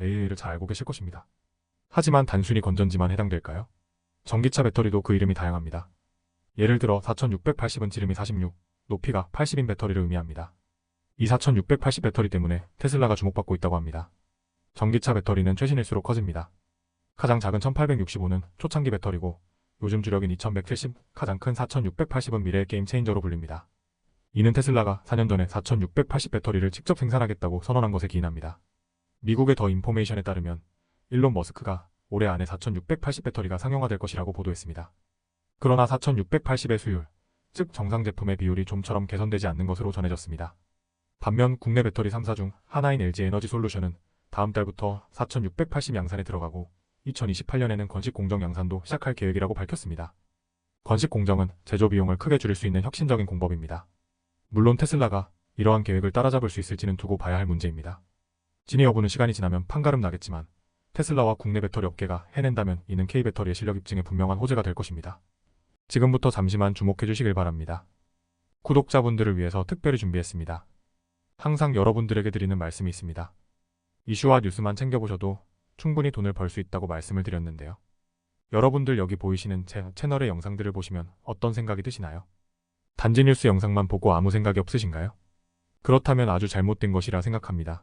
AA를 잘 알고 계실 것입니다. 하지만 단순히 건전지만 해당될까요? 전기차 배터리도 그 이름이 다양합니다. 예를 들어 4680은 지름이 46, 높이가 80인 배터리를 의미합니다. 이 4680 배터리 때문에 테슬라가 주목받고 있다고 합니다. 전기차 배터리는 최신일수록 커집니다. 가장 작은 1865는 초창기 배터리고 요즘 주력인 2170, 가장 큰 4680은 미래의 게임 체인저로 불립니다. 이는 테슬라가 4년 전에 4680 배터리를 직접 생산하겠다고 선언한 것에 기인합니다. 미국의 더 인포메이션에 따르면 일론 머스크가 올해 안에 4680 배터리가 상용화될 것이라고 보도했습니다. 그러나 4680의 수율, 즉 정상 제품의 비율이 좀처럼 개선되지 않는 것으로 전해졌습니다. 반면 국내 배터리 3사 중 하나인 LG 에너지 솔루션은 다음 달부터 4680 양산에 들어가고 2028년에는 건식 공정 양산도 시작할 계획이라고 밝혔습니다. 건식 공정은 제조 비용을 크게 줄일 수 있는 혁신적인 공법입니다. 물론 테슬라가 이러한 계획을 따라잡을 수 있을지는 두고 봐야 할 문제입니다. 진위 여부는 시간이 지나면 판가름 나겠지만 테슬라와 국내 배터리 업계가 해낸다면 이는 K배터리의 실력 입증에 분명한 호재가 될 것입니다. 지금부터 잠시만 주목해 주시길 바랍니다. 구독자분들을 위해서 특별히 준비했습니다. 항상 여러분들에게 드리는 말씀이 있습니다. 이슈와 뉴스만 챙겨보셔도 충분히 돈을 벌 수 있다고 말씀을 드렸는데요. 여러분들 여기 보이시는 제 채널의 영상들을 보시면 어떤 생각이 드시나요? 단지 뉴스 영상만 보고 아무 생각이 없으신가요? 그렇다면 아주 잘못된 것이라 생각합니다.